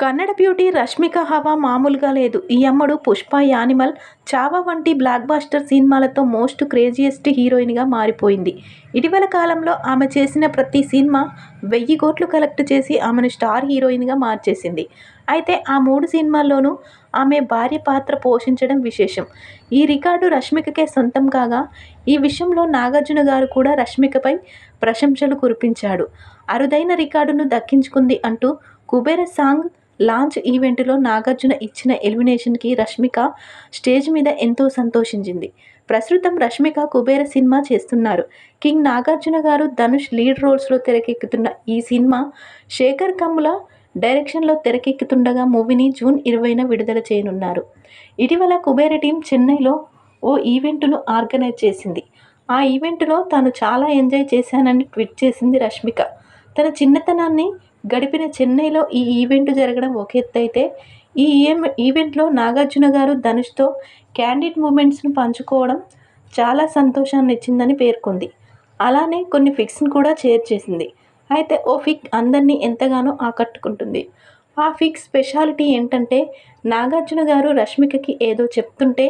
Kannada beauty Rashmika హవా మామూలుగా లేదు. ఈ అమ్మడు పుష్ప యానిమల్ చావా వంటి బ్లాక్ బాస్టర్ సినిమాలతో మోస్ట్ క్రేజియస్ట్ హీరోయిన్గా మారిపోయింది. ఇటీవల కాలంలో ఆమె చేసిన ప్రతి సినిమా వెయ్యి కోట్లు కలెక్ట్ చేసి ఆమెను స్టార్ హీరోయిన్గా మార్చేసింది. అయితే ఆ మూడు సినిమాల్లోనూ ఆమె భార్య పాత్ర పోషించడం విశేషం. ఈ రికార్డు రష్మికకే సొంతం కాగా ఈ విషయంలో నాగార్జున గారు కూడా రష్మికపై ప్రశంసలు కురిపించాడు. అరుదైన రికార్డును దక్కించుకుంది అంటూ కుబేర సాంగ్ లాంచ్ ఈవెంట్లో నాగార్జున ఇచ్చిన ఎలిమినేషన్కి రష్మిక స్టేజ్ మీద ఎంతో సంతోషించింది. ప్రస్తుతం రష్మిక కుబేర సినిమా చేస్తున్నారు. కింగ్ నాగార్జున గారు ధనుష్ లీడ్ రోల్స్లో తెరకెక్కుతున్న ఈ సినిమా శేఖర్ కమ్ముల డైరెక్షన్లో తెరకెక్కుతుండగా మూవీని జూన్ ఇరవైన విడుదల చేయనున్నారు. ఇటీవల కుబేర టీం చెన్నైలో ఓ ఈవెంట్ను ఆర్గనైజ్ చేసింది. ఆ ఈవెంట్లో తాను చాలా ఎంజాయ్ చేశానని ట్వీట్ చేసింది రష్మిక. తన చిన్నతనాన్ని గడిపిన చెన్నైలో ఈ ఈవెంట్ జరగడం ఒక ఎత్తు అయితే ఈ ఈవెంట్లో నాగార్జున గారు ధనుష్తో క్యాండిడ్ మూమెంట్స్ను పంచుకోవడం చాలా సంతోషాన్ని ఇచ్చిందని పేర్కొంది. అలానే కొన్ని ఫిక్స్ని కూడా షేర్ చేసింది. అయితే ఓ ఫిక్ అందరినీ ఎంతగానో ఆకట్టుకుంటుంది. ఆ ఫిక్ స్పెషాలిటీ ఏంటంటే నాగార్జున గారు రష్మికకి ఏదో చెప్తుంటే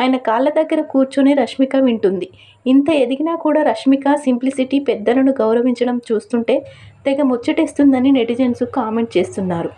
ఆయన కాళ్ళ దగ్గర కూర్చొని రష్మిక వింటుంది. ఇంత ఎదిగినా కూడా రష్మిక సింప్లిసిటీ పెద్దలను గౌరవించడం చూస్తుంటే తెగ ముచ్చటేస్తుందని నెటిజన్స్ కామెంట్ చేస్తున్నారు.